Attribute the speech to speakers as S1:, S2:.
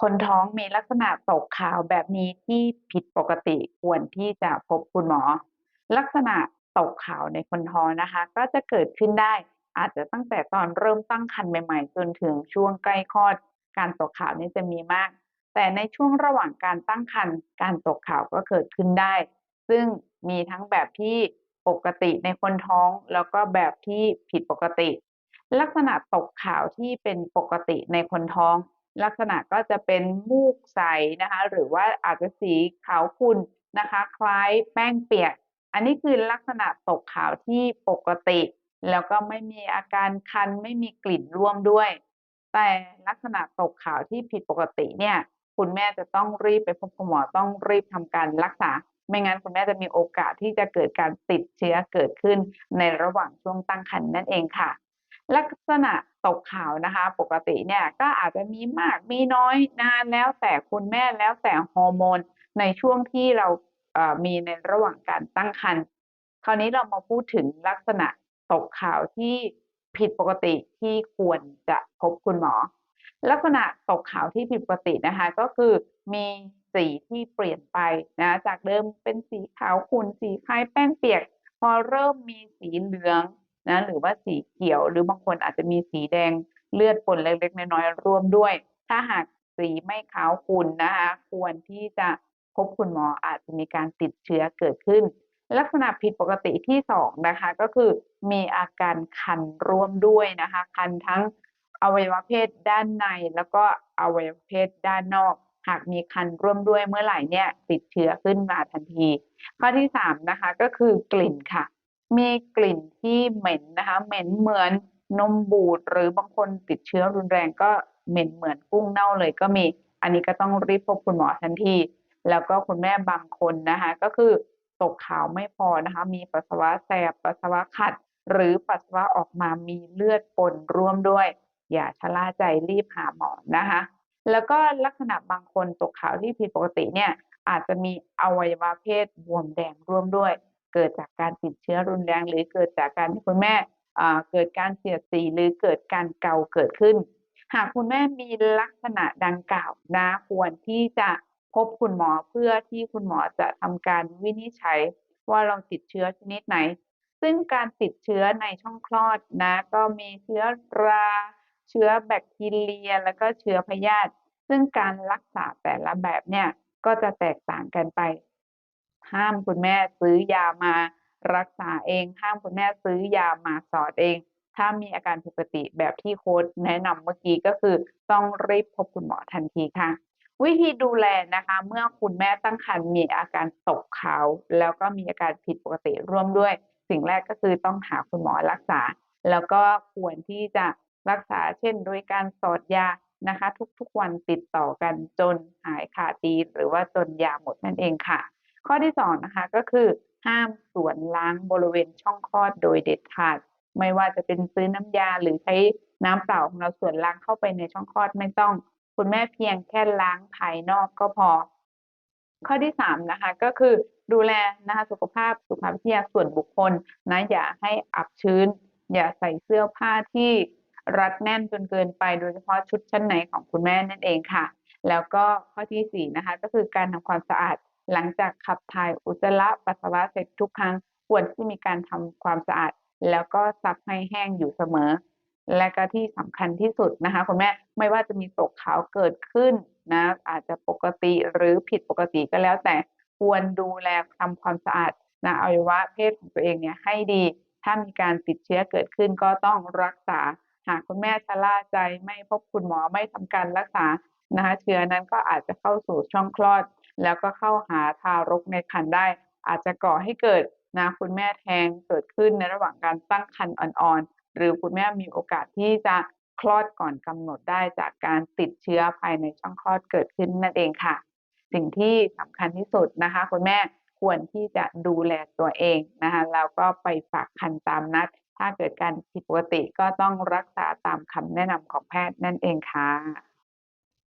S1: คนท้องมีลักษณะตกขาวแบบนี้ที่ผิดปกติควรที่จะพบคุณหมอ ลักษณะตกขาวในคนท้องนะคะ ก็จะเกิดขึ้นได้ อาจจะตั้งแต่ตอนเริ่มตั้งครรภ์ใหม่ๆ จนถึงช่วงใกล้คลอด การตกขาวนี่จะมีมาก แต่ในช่วงระหว่างการตั้งครรภ์การตกขาวก็เกิดขึ้นได้ ซึ่งมีทั้งแบบที่ปกติในคนท้อง แล้วก็แบบที่ผิดปกติ ลักษณะตกขาวที่เป็นปกติในคนท้อง ลักษณะก็จะเป็นมูกใสนะคะ หรือว่าอาจจะสีขาวขุ่นนะคะ คล้ายแป้งเปียก อันนี้คือลักษณะตกขาวที่ปกติ แล้วก็ไม่มีอาการคันไม่มีกลิ่นร่วมด้วย แต่ลักษณะตกขาวที่ผิดปกติเนี่ยคุณแม่จะต้องรีบไปพบคุณหมอต้องรีบทำการรักษา ไม่งั้นคุณแม่จะมีโอกาสที่จะเกิดการติดเชื้อเกิดขึ้นในระหว่างช่วงตั้งครรภ์นั่นเองค่ะ ลักษณะตกขาวนะคะ ปกติเนี่ยก็อาจจะมีมากมีน้อยนานแล้วแต่คุณแม่แล้วแต่ฮอร์โมนในช่วงที่เราเมีในระหว่างการตั้งครรภ์คราวนี้เรามาพูดถึงลักษณะตกขาวที่ผิดปกติที่ควรจะพบคุณหมอ ลักษณะตกขาวที่ผิดปกตินะคะ ก็คือมีสีที่เปลี่ยนไปนะจากเดิมเป็นสีขาวขุ่นสีคล้ายแป้งเปียก พอเริ่มมีสีเหลือง นะหรือว่าสีเขียว หรือบางคนอาจจะมีสีแดงเลือดปนเล็กๆน้อยๆร่วมด้วย ถ้าหากสีไม่ขาวขุ่นนะคะควรที่จะพบคุณหมออาจจะมีการติดเชื้อเกิดขึ้น ลักษณะผิดปกติที่สองนะคะก็คือมีอาการคันร่วมด้วยนะคะคันทั้งอวัยวะเพศด้านในแล้วก็อวัยวะเพศด้านนอก หากมีคันร่วมด้วยเมื่อไหร่เนี่ยติดเชื้อขึ้นมาทันที ข้อที่สามนะคะก็คือกลิ่นค่ะ มีกลิ่นที่เหม็นนะคะ เหม็นเหมือนนมบูด หรือบางคนติดเชื้อรุนแรงก็เหม็นเหมือนกุ้งเน่าเลยก็มี อันนี้ก็ต้องรีบพบคุณหมอทันที แล้วก็คุณแม่บางคนนะคะ ก็คือตกขาวไม่พอนะคะ มีปัสสาวะแสบปัสสาวะขัด หรือปัสสาวะออกมามีเลือดปนร่วมด้วย อย่าชะล่าใจรีบหาหมอนะคะ แล้วก็ลักษณะบางคนตกขาวที่ผิดปกติเนี่ยอาจจะมีอวัยวะเพศบวมแดงร่วมด้วย เกิดจากการติดเชื้อรุนแรง หรือเกิดจากการที่คุณแม่เกิดการเสียดสีหรือเกิดการเกาเกิดขึ้น หากคุณแม่มีลักษณะดังกล่าวนะควรที่จะพบคุณหมอเพื่อที่คุณหมอจะทำการวินิจฉัยว่าเราติดเชื้อชนิดไหน ซึ่งการติดเชื้อในช่องคลอดนะ ก็มีเชื้อรา เชื้อแบคทีเรีย แล้วก็เชื้อพยาธิซึ่งการรักษาแต่ละแบบเนี่ยก็จะแตกต่างกันไป ห้ามคุณแม่ซื้อยามารักษาเอง ห้ามคุณแม่ซื้อยามาสอดเอง ถ้ามีอาการผิดปกติแบบที่โค้ดแนะนำเมื่อกี้ก็คือ ต้องรีบพบคุณหมอทันทีค่ะ วิธีดูแลนะคะ เมื่อคุณแม่ตั้งครรภ์มีอาการตกขาวแล้วก็มีอาการผิดปกติร่วมด้วย สิ่งแรกก็คือต้องหาคุณหมอรักษา แล้วก็ควรที่จะรักษาเช่น โดยการสอดยานะคะ ทุกๆวันติดต่อกันจนหายขาดดีหรือว่าจนยาหมดนั่นเองค่ะ ข้อที่สองนะคะก็คือห้ามส่วนล้างบริเวณช่องคลอดโดยเด็ดขาด ไม่ว่าจะเป็นซื้อน้ำยาหรือใช้น้ำเปล่าของเราส่วนล้างเข้าไปในช่องคลอดไม่ต้อง คุณแม่เพียงแค่ล้างภายนอกก็พอ ข้อที่สามนะคะก็คือดูแลนะคะสุขภาพสุขภาพวิทยาส่วนบุคคลนะอย่าให้อับชื้น อย่าใส่เสื้อผ้าที่รัดแน่นจนเกินไปโดยเฉพาะชุดชั้นในของคุณแม่นั่นเองค่ะ แล้วก็ข้อที่สี่นะคะก็คือการทำความสะอาด หลังจากขับถ่ายอุจจาระปัสสาวะเสร็จทุกครั้งควรที่มีการทำความสะอาด แล้วก็ซักให้แห้งอยู่เสมอ และก็ที่สำคัญที่สุดนะคะคุณแม่ไม่ว่าจะมีตกขาวเกิดขึ้นนะอาจจะปกติหรือผิดปกติก็แล้วแต่ควรดูแลทำความสะอาดนะอวัยวะเพศของตัวเองเนี่ยให้ดี ถ้ามีการติดเชื้อเกิดขึ้นก็ต้องรักษาหากคุณแม่ชะล่าใจไม่พบคุณหมอไม่ทำการรักษานะคะเชื้อนั้นก็อาจจะเข้าสู่ช่องคลอด แล้วก็เข้าหาทารกในครรภ์ได้ อาจจะก่อให้เกิดนะคุณแม่แท้งเกิดขึ้นในระหว่างการตั้งครรภ์อ่อนๆ หรือคุณแม่มีโอกาสที่จะคลอดก่อนกำหนดได้จากการติดเชื้อภายในช่องคลอดเกิดขึ้นนั่นเองค่ะ สิ่งที่สำคัญที่สุดนะคะ คุณแม่ควรที่จะดูแลตัวเองนะคะแล้วก็ไปฝากคันตามนัด ถ้าเกิดการผิดปกติก็ต้องรักษาตามคำแนะนำของแพทย์นั่นเองค่ะ